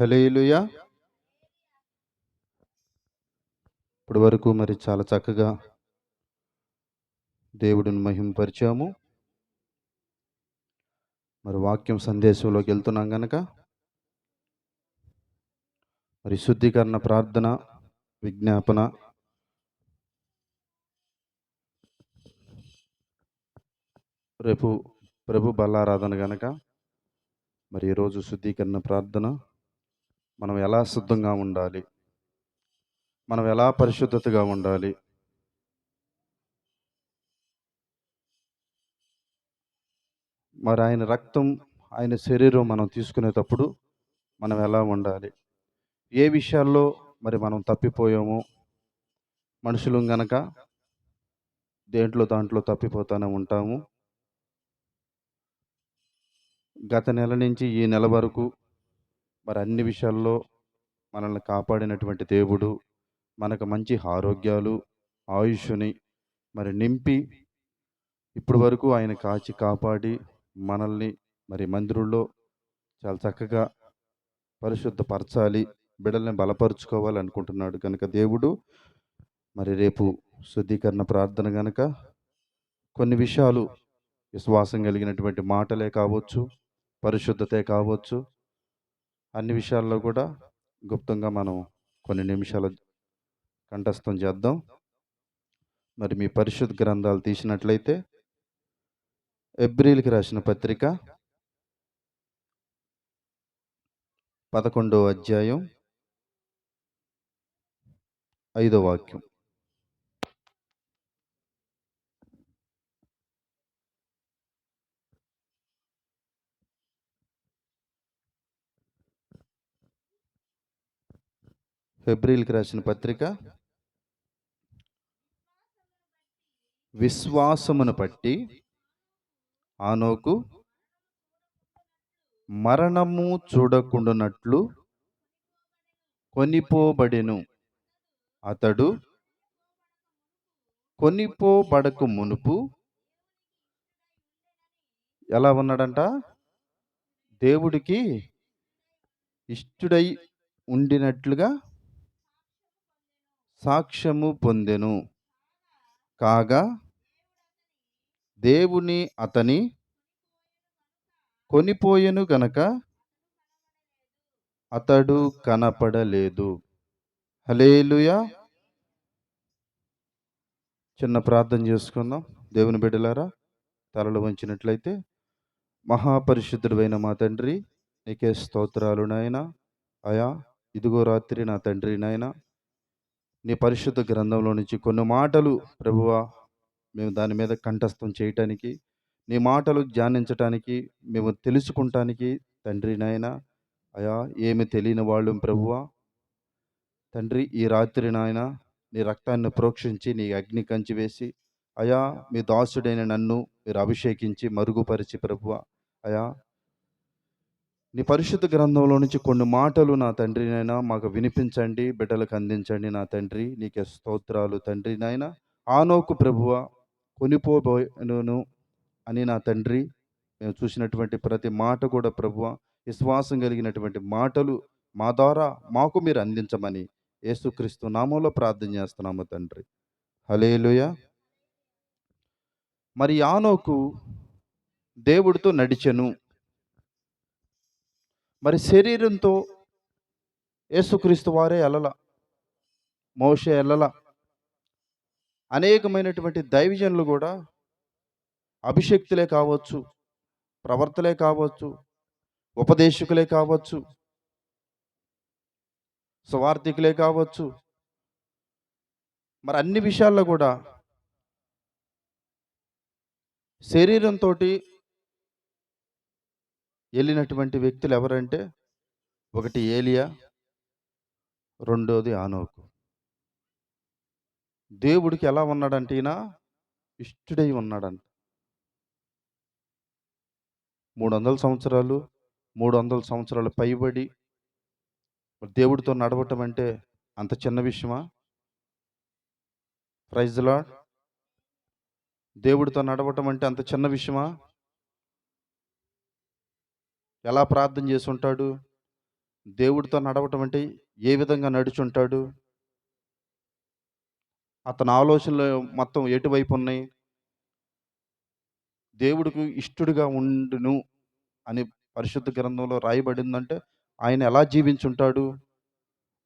Hallelujah ఇప్పటి వరకు మరి చాలా చక్కగా దేవుడిని మహింపరిచాము. మరి వాక్యం సందేశంలోకి వెళ్తున్నాం గనక. మరి శుద్ధీకరణ ప్రార్థన విజ్ఞాపన. రేపు ప్రభు బల్లారాధన గనక. మరి ఈరోజు శుద్ధీకరణ ప్రార్థన. మనం ఎలా శుద్ధంగా ఉండాలి? మనం ఎలా పరిశుద్ధతగా ఉండాలి? మరి ఆయన రక్తం ఆయన శరీరం మనం తీసుకునేటప్పుడు మనం ఎలా ఉండాలి? ఏ విషయాల్లో మరి మనం తప్పిపోయామో? మనుషులు గనక దేంట్లో దాంట్లో తప్పిపోతూనే ఉంటాము. గత నెల నుంచి ఈ నెల వరకు మరి అన్ని విషయాల్లో మనల్ని కాపాడినటువంటి దేవుడు మనకు మంచి ఆరోగ్యాలు ఆయుష్ని మరి నింపి ఇప్పటి వరకు ఆయన కాచి కాపాడి మనల్ని మరి మందిరంలో చాలా చక్కగా పరిశుద్ధపరచాలి బిడల్ని బలపరుచుకోవాలి అనుకుంటున్నాడు కనుక దేవుడు. మరి రేపు శుద్ధీకరణ ప్రార్థన కనుక కొన్ని విషయాలు విశ్వాసం కలిగినటువంటి మాటలే కావచ్చు పరిశుద్ధతే కావచ్చు అన్ని విషయాల్లో కూడా గుప్తంగా మనం కొన్ని నిమిషాలు కంఠస్థం చేద్దాం. మరి మీ పరిశుద్ధ గ్రంథాలు తీసినట్లయితే ఎబ్రిల్కి రాసిన పత్రిక పదకొండో అధ్యాయం ఐదో వాక్యం. ఫిబ్రిల్కి రాసిన పత్రిక విశ్వాసమును బట్టి ఆనోకు మరణము చూడకుండానట్లు కొనిపోబడెను. అతడు కొనిపోబడకు మునుపు ఎలా ఉన్నాడంట? దేవుడికి ఇష్టుడై ఉండినట్లుగా సాక్ష్యము పొందెను. కాగా దేవుని అతని కొనిపోయెను గనక అతడు కనపడలేదు. హలేలుయా చిన్న ప్రార్థన చేసుకుందాం. దేవుని బిడ్డలారా తలలు వంచినట్లయితే మహాపరిశుద్ధుడైన మా తండ్రి నీకే స్తోత్రాలు నాయన. అయా ఇదిగో రాత్రి నా తండ్రి నాయనా. నీ పరిశుద్ధ గ్రంథంలో నుంచి కొన్ని మాటలు ప్రభువా మేము దాని మీద కంఠస్థం చేయటానికి నీ మాటలు ధ్యానించటానికి మేము తెలుసుకుంటానికి తండ్రి నాయన అయా ఏమి తెలియని వాళ్ళు ప్రభువా తండ్రి ఈ రాత్రి నాయన నీ రక్తాన్ని ప్రోక్షించి నీ అగ్ని కంచి వేసి అయా మీ దాసుడైన నన్ను మీరు అభిషేకించి మరుగుపరిచి ప్రభువ అయా నీ పరిశుద్ధ గ్రంథంలో నుంచి కొన్ని మాటలు నా తండ్రి నాయన మాకు వినిపించండి బిడ్డలకు అందించండి నా తండ్రి. నీకే స్తోత్రాలు తండ్రి నాయన. ఆనోకు ప్రభువ కొనిపోబోను అని నా తండ్రి. మేము చూసినటువంటి ప్రతి మాట కూడా ప్రభువ విశ్వాసం కలిగినటువంటి మాటలు మా ద్వారా మాకు మీరు అందించమని యేసుక్రీస్తు నామంలో ప్రార్థన చేస్తున్నాము తండ్రి. హలేలుయ మరి ఆనోకు దేవుడితో నడిచెను. మరి శరీరంతో యేసుక్రీస్తు వారే ఎల్లల మోషే ఎల్లల. అనేకమైనటువంటి దైవజనులు కూడా అభిషక్తులే కావచ్చు ప్రవర్తలే కావచ్చు ఉపదేశకులే కావచ్చు స్వార్థికులే కావచ్చు. మరి అన్ని విషయాల్లో కూడా శరీరంతో వెళ్ళినటువంటి వ్యక్తులు ఎవరంటే ఒకటి ఏలియా రెండోది ఆనోకు. దేవుడికి ఎలా ఉన్నాడంటే ఈయన ఇష్టడై ఉన్నాడంట. మూడు వందల సంవత్సరాలు మూడు వందల సంవత్సరాలు పైబడి దేవుడితో నడవటం అంటే అంత చిన్న విషయమా? ప్రైజ్లా దేవుడితో నడవటం అంటే అంత చిన్న విషయమా? ఎలా ప్రార్థన చేసుంటాడు? దేవుడితో నడవటం అంటే ఏ విధంగా నడుచుంటాడు? అతని ఆలోచనలు మొత్తం ఎటువైపు ఉన్నాయి? దేవుడికి ఇష్టడుగా ఉండును అని పరిశుద్ధ గ్రంథంలో రాయబడిందంటే ఆయన ఎలా జీవించుంటాడు?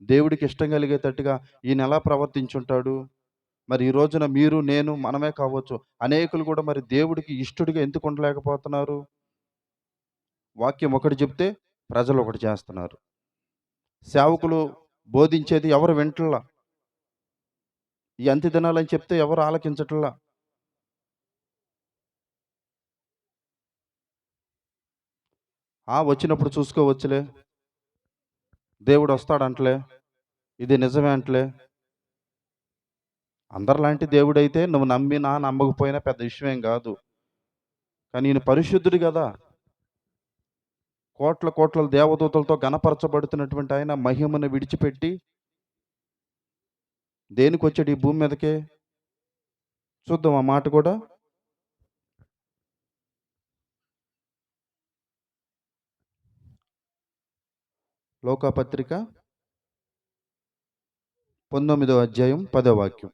దేవుడికి ఇష్టం కలిగేటట్టుగా ఈయన ఎలా ప్రవర్తించుంటాడు? మరి ఈ రోజున మీరు నేను మనమే కావచ్చు అనేకులు కూడా మరి దేవుడికి ఇష్టడిగా ఎందుకు ఉండలేకపోతున్నారు? వాక్యం ఒకటి చెప్తే ప్రజలు ఒకటి చేస్తున్నారు. సేవకులు బోధించేది ఎవరు వింటల్లా? ఈ అంత్య దినాలని చెప్తే ఎవరు ఆలకించట్లా ఆ వచ్చినప్పుడు చూసుకోవచ్చులే. దేవుడు వస్తాడంటలే ఇది నిజమే అంటలే. అందరిలాంటి దేవుడైతే నువ్వు నమ్మినా నమ్మకపోయినా పెద్ద విషయం కాదు. కానీ ఈయన పరిశుద్ధుడు కదా. కోట్ల కోట్ల దేవదూతలతో గణపరచబడుతున్నటువంటి ఆయన మహిమను విడిచిపెట్టి దేనికి వచ్చాడు ఈ భూమి మీదకే? చూద్దాం ఆ మాట కూడా. లోకాపత్రిక పంతొమ్మిదో అధ్యాయం పదో వాక్యం.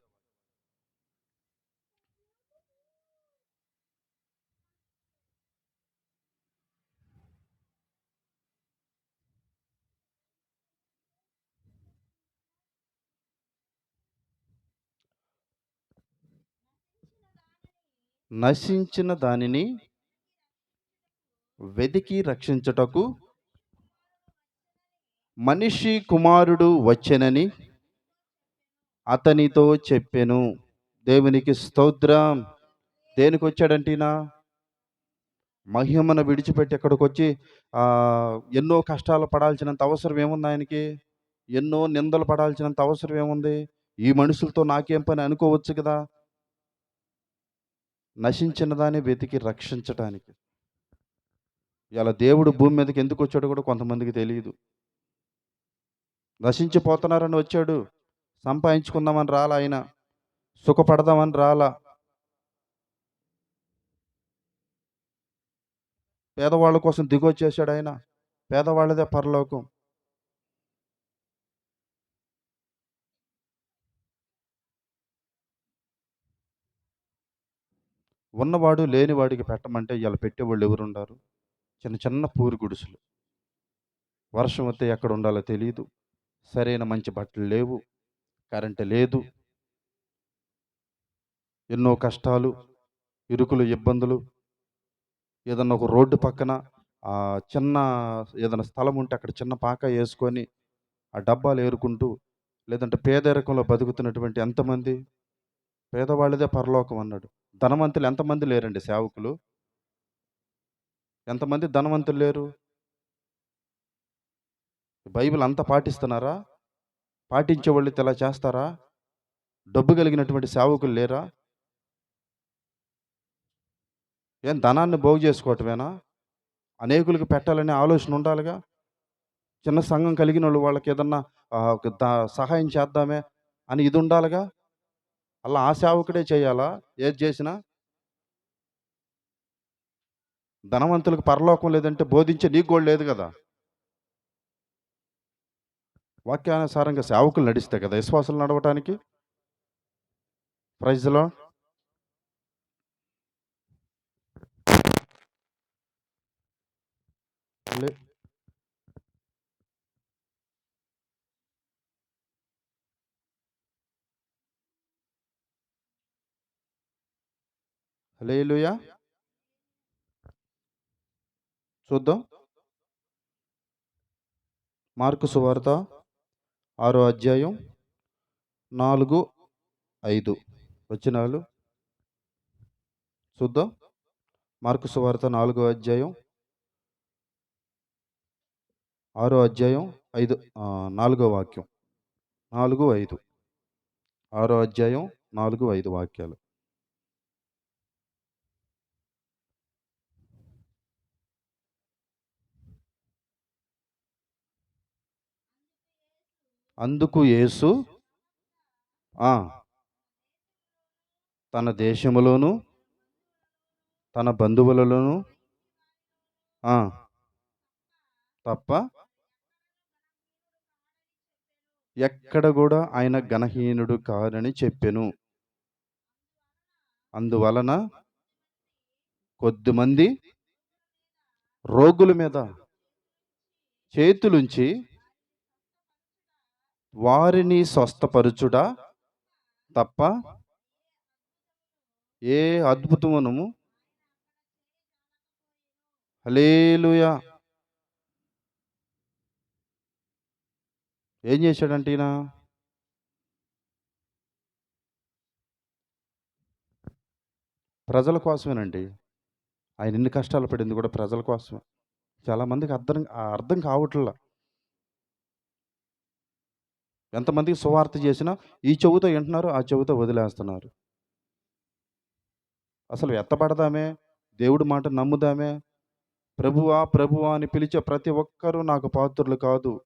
నశించిన దానిని వెతికి రక్షించుటకు మనిషి కుమారుడు వచ్చెనని అతనితో చెప్పెను. దేవునికి స్తోత్రం. దేనికి వచ్చాడంటేనా మహిమను విడిచిపెట్టి ఎక్కడికి వచ్చి ఎన్నో కష్టాలు పడాల్సినంత అవసరం ఏముంది ఆయనకి? ఎన్నో నిందలు పడాల్సినంత అవసరం ఏముంది? ఈ మనుషులతో నాకేం పని అనుకోవచ్చు కదా? నశించిన దాన్ని వెతికి రక్షించటానికి. ఇలా దేవుడు భూమి మీదకి ఎందుకు వచ్చాడో కూడా కొంతమందికి తెలియదు. నశించిపోతున్నారని వచ్చాడు. సంపాదించుకుందామని రాలా ఆయన. సుఖపడదామని రాలా. పేదవాళ్ళ కోసం దిగొచ్చేసాడు ఆయన. పేదవాళ్ళదే పరలోకం. ఉన్నవాడు లేనివాడికి పెట్టమంటే ఇలా పెట్టేవాళ్ళు ఎవరు ఉండారు చిన్న చిన్న పూరి గుడిసెలు. వర్షం వస్తే ఎక్కడ ఉండాలో తెలియదు సరైన మంచి బట్టలు లేవు. కరెంటు లేదు. ఎన్నో కష్టాలు ఇరుకులు ఇబ్బందులు. ఏదన్నా ఒక రోడ్డు పక్కన ఆ చిన్న ఏదైనా స్థలం ఉంటే అక్కడ చిన్న పాక వేసుకొని ఆ డబ్బాలు ఏరుకుంటూ లేదంటే పేదరికంలో బతుకుతున్నటువంటి ఎంతమంది? పేదవాళ్ళదే పరలోకం అన్నాడు. ధనవంతులు ఎంతమంది లేరండి సేవకులు? ఎంతమంది ధనవంతులు లేరు? బైబిల్ అంతా పాటిస్తున్నారా? పాటించే వాళ్ళు ఇలా చేస్తారా? డబ్బు కలిగినటువంటి సేవకులు లేరా? ఏం ధనాన్ని బాగు చేసుకోవటమేనా? అనేకులకు పెట్టాలనే ఆలోచన ఉండాలిగా? చిన్న సంఘం కలిగిన వాళ్ళు వాళ్ళకి ఏదన్నా సహాయం చేద్దామే అని ఇది ఉండాలిగా? అలా ఆ సేవకుడే చేయాలా? ఏది చేసినా? ధనవంతులకు పరలోకం లేదంటే బోధించే నీకు కూడా లేదు కదా వాక్యానుసారంగా సేవకులు నడిస్తే కదా విశ్వాసాలు నడవటానికి? ప్రైజ్లో హలేలుయా చూద్దాం. మార్కు సువార్త ఆరో అధ్యాయం నాలుగు ఐదు వచనాలు. చూద్దాం. మార్కు సువార్త నాలుగో అధ్యాయం ఆరో అధ్యాయం ఐదు నాలుగో వాక్యం. నాలుగు ఐదు. ఆరో అధ్యాయం నాలుగు ఐదు వాక్యాలు. అందుకు యేసు తన దేశములోను తన బంధువులలోను తప్ప ఎక్కడ కూడా ఆయన ఘనహీనుడు కాదని చెప్పెను. అందువలన కొద్దిమంది రోగుల మీద చేతులుంచి వారిని స్వస్థపరచుట తప్ప ఏ అద్భుతమును హలేలుయా ఏం చేశాడంటే ఈయన? ప్రజల కోసమేనండి. ఆయన ఎన్ని కష్టాలు పడింది కూడా ప్రజల కోసమే. చాలామందికి అర్థం అర్థం కావట్లా. ఎంతమందికి సువార్త చేసినా ఈ చెవుతో వింటున్నారు ఆ చెవుతో వదిలేస్తున్నారు. అసలు ఎత్తపడదామే దేవుడి మాట నమ్ముదామే? ప్రభువా ప్రభువా అని పిలిచే ప్రతి ఒక్కరూ నాకు పాత్రులు కాదు.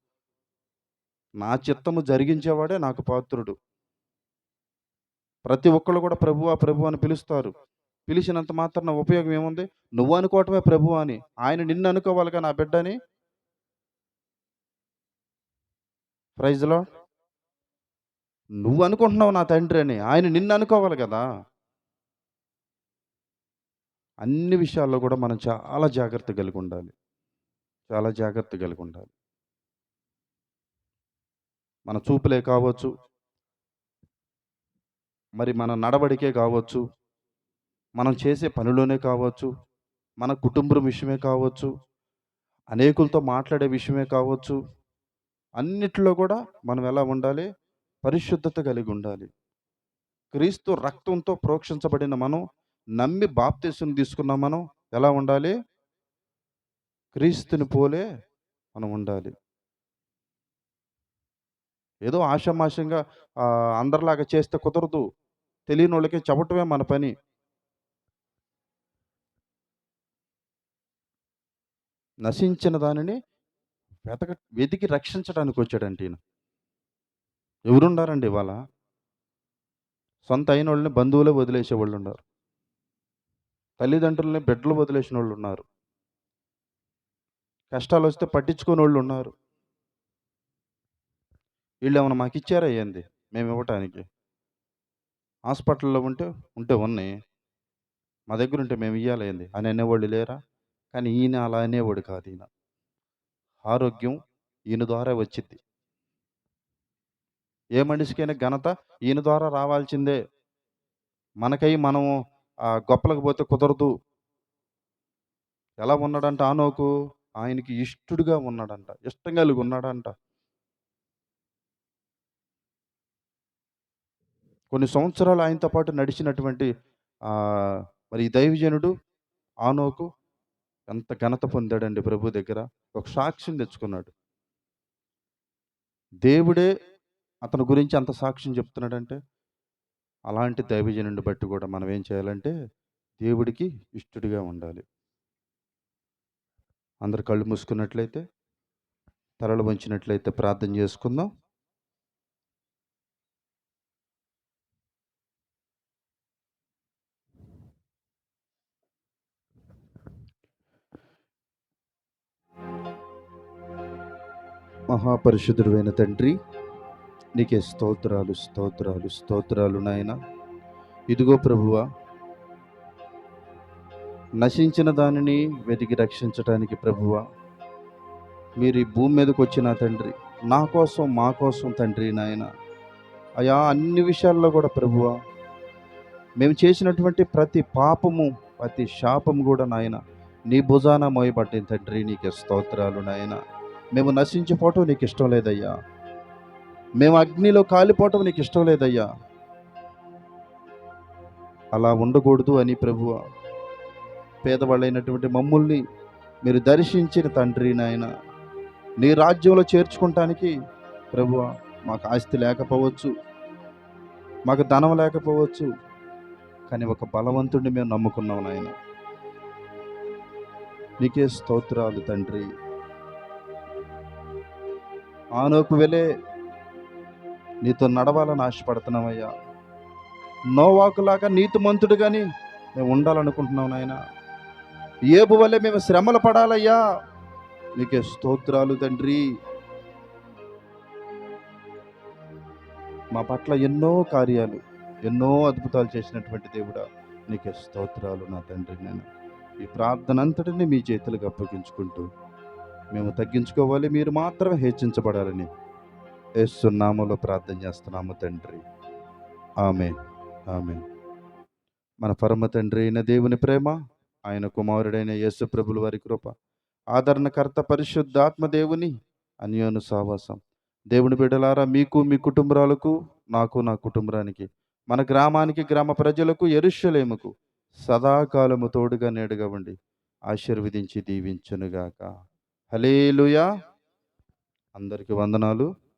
నా చిత్తము జరిగించేవాడే నాకు పాత్రుడు. ప్రతి ఒక్కళ్ళు కూడా ప్రభువా ప్రభు అని పిలుస్తారు. పిలిచినంత మాత్రం ఉపయోగం ఏముంది? నువ్వు అనుకోవటమే ప్రభు అని. ఆయన నిన్ను అనుకోవాలిగా నా బిడ్డని? ప్రైజ్లో నువ్వు అనుకుంటున్నావు నా తండ్రి అని ఆయన నిన్ను అనుకోవాలి కదా. అన్ని విషయాల్లో కూడా మనం చాలా జాగ్రత్త కలిగి ఉండాలి. చాలా జాగ్రత్త కలిగి ఉండాలి. మన చూపులే కావచ్చు. మరి మన నడవడికే కావచ్చు. మనం చేసే పనిలోనే కావచ్చు. మన కుటుంబం విషయమే కావచ్చు. అనేకులతో మాట్లాడే విషయమే కావచ్చు. అన్నిట్లో కూడా మనం ఎలా ఉండాలి? పరిశుద్ధత కలిగి ఉండాలి క్రీస్తు రక్తంతో ప్రోక్షించబడిన మనం నమ్మి బాప్తీసం తీసుకున్న మనం ఎలా ఉండాలి? క్రీస్తుని పోలే మనం ఉండాలి. ఏదో ఆషామాషంగా అందరిలాగా చేస్తే కుదరదు. తెలియని వాళ్ళకి చెప్పటమే మన పని. నశించిన దానిని వెతక వెతికి రక్షించడానికి వచ్చాడంటే ఈయన. ఎవరుండారండి ఇవాళ? సొంత అయిన వాళ్ళని బంధువులే వదిలేసే వాళ్ళు ఉన్నారు తల్లిదండ్రులని బిడ్డలు వదిలేసిన వాళ్ళు ఉన్నారు కష్టాలు వస్తే పట్టించుకుని వాళ్ళు ఉన్నారు వీళ్ళు ఏమైనా మాకు ఇచ్చారా ఏంది? మేము ఇవ్వటానికి హాస్పిటల్లో ఉంటే ఉంటే ఉన్నాయి. మా దగ్గర ఉంటే మేము ఇవ్వాలి అని అనేవాళ్ళు లేరా? కానీ ఈయన అలా అనేవాడు కాదు ఈయన. ఆరోగ్యం ఈయన ద్వారా వచ్చింది. ఏ మనిషికైనా ఘనత ఈయన ద్వారా రావాల్సిందే. మనకై మనం గొప్పలకు పోతే కుదరదు. ఎలా ఉన్నాడంట ఆనోకు? ఆయనకి ఇష్టడుగా ఉన్నాడంట. ఇష్టం కలిగి ఉన్నాడంట. కొన్ని సంవత్సరాలు ఆయనతో పాటు నడిచినటువంటి మరి దైవజనుడు ఆనోకు ఎంత ఘనత పొందాడండి ప్రభు దగ్గర? ఒక సాక్ష్యం తెచ్చుకున్నాడు. దేవుడే అతని గురించి అంత సాక్ష్యం చెప్తున్నాడంటే అలాంటి దైవజనుడిని బట్టి కూడా మనం ఏం చేయాలంటే దేవుడికి ఇష్టడిగా ఉండాలి. అందరు కళ్ళు మూసుకున్నట్లయితే తలలు వంచినట్లయితే ప్రార్థన చేసుకుందాం. మహాపరిశుద్ధుడైన తండ్రి నీకే స్తోత్రాలు స్తోత్రాలు స్తోత్రాలు నాయన. ఇదిగో ప్రభువ నశించిన దానిని వెతికి రక్షించటానికి ప్రభువ మీరు ఈ భూమి మీదకి వచ్చిన తండ్రి నా కోసం మా కోసం తండ్రి నాయన. అయా అన్ని విషయాల్లో కూడా ప్రభువ మేము చేసినటువంటి ప్రతి పాపము ప్రతి శాపము కూడా నాయన నీ భుజాన మోయబట్టిన తండ్రి నీకే స్తోత్రాలు నాయన. మేము నశించిపోవటం నీకు ఇష్టం లేదయ్యా. మేము అగ్నిలో కాలిపోవటం నీకు ఇష్టం లేదయ్యా. అలా ఉండకూడదు అని ప్రభువ పేదవాళ్ళైనటువంటి మమ్ముల్ని మీరు దర్శించిన తండ్రి నాయన నీ రాజ్యంలో చేర్చుకుంటానికి ప్రభువ మాకు ఆస్తి లేకపోవచ్చు మాకు ధనం లేకపోవచ్చు కానీ ఒక బలవంతుడిని మేము నమ్ముకున్నాం నాయన. నీకే స్తోత్రాలు తండ్రి. ఆనోకు వెళ్ళే నీతో నడవాలని ఆశపడుతున్నామయ్యా నోవాకులాగా నీతిమంతుడు కానీ మేము ఉండాలనుకుంటున్నాం నాయన. ఏపు వల్లే మేము శ్రమలు పడాలయ్యా. నీకే స్తోత్రాలు తండ్రి. మా పట్ల ఎన్నో కార్యాలు ఎన్నో అద్భుతాలు చేసినటువంటి దేవుడా నీకే స్తోత్రాలు నా తండ్రి నేను ఈ ప్రార్థన అంతటిని మీ చేతులకు అప్పగించుకుంటూ మేము తగ్గించుకోవాలి మీరు మాత్రమే హెచ్చించబడాలని ఏసునామలో ప్రార్థన చేస్తున్నాము తండ్రి. ఆమె ఆమె మన పరమ తండ్రి అయిన దేవుని ప్రేమ ఆయన కుమారుడైన యేసు ప్రభుల వారి కృప ఆదరణకర్త పరిశుద్ధాత్మ దేవుని అన్యోను సావాసం. దేవుని బిడ్డలారా మీకు మీ కుటుంబాలకు నాకు నా కుటుంబానికి మన గ్రామానికి గ్రామ ప్రజలకు ఎరుషలేముకు సదాకాలము తోడుగా నేడుగా ఉండి ఆశీర్వదించి దీవించునుగాక. హలేలుయా అందరికీ వందనాలు.